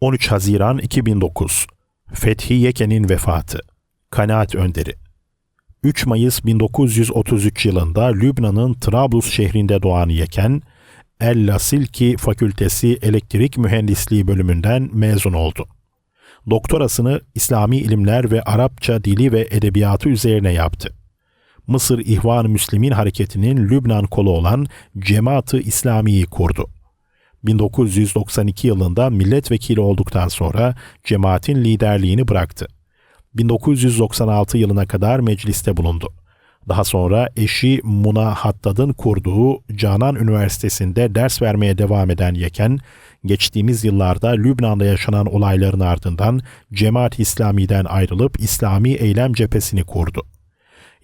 13 Haziran 2009 Fethi Yeken'in vefatı Kanaat Önderi 3 Mayıs 1933 yılında Lübnan'ın Trablus şehrinde doğan Yeken, El Lasilki Fakültesi Elektrik Mühendisliği bölümünden mezun oldu. Doktorasını İslami ilimler ve Arapça dili ve edebiyatı üzerine yaptı. Mısır İhvan Müslimin hareketinin Lübnan kolu olan Cemaat-ı İslami'yi kurdu. 1992 yılında milletvekili olduktan sonra cemaatin liderliğini bıraktı. 1996 yılına kadar mecliste bulundu. Daha sonra eşi Muna Haddad'ın kurduğu Canan Üniversitesi'nde ders vermeye devam eden Yeken, geçtiğimiz yıllarda Lübnan'da yaşanan olayların ardından Cemaat İslami'den ayrılıp İslami Eylem Cephesini kurdu.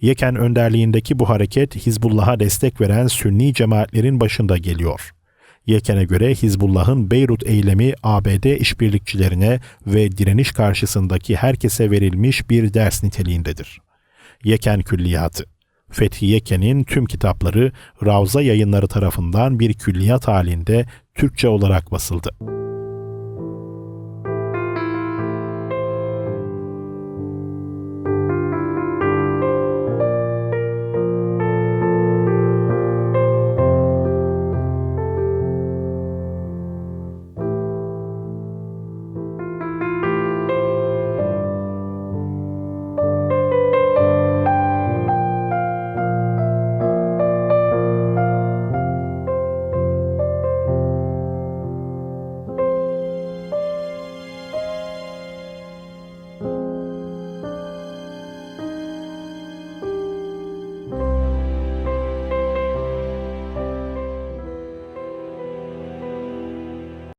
Yeken önderliğindeki bu hareket Hizbullah'a destek veren Sünni cemaatlerin başında geliyor. Yeken'e göre Hizbullah'ın Beyrut eylemi ABD işbirlikçilerine ve direniş karşısındaki herkese verilmiş bir ders niteliğindedir. Yeken Külliyatı Fethi Yeken'in tüm kitapları Ravza yayınları tarafından bir külliyat halinde Türkçe olarak basıldı.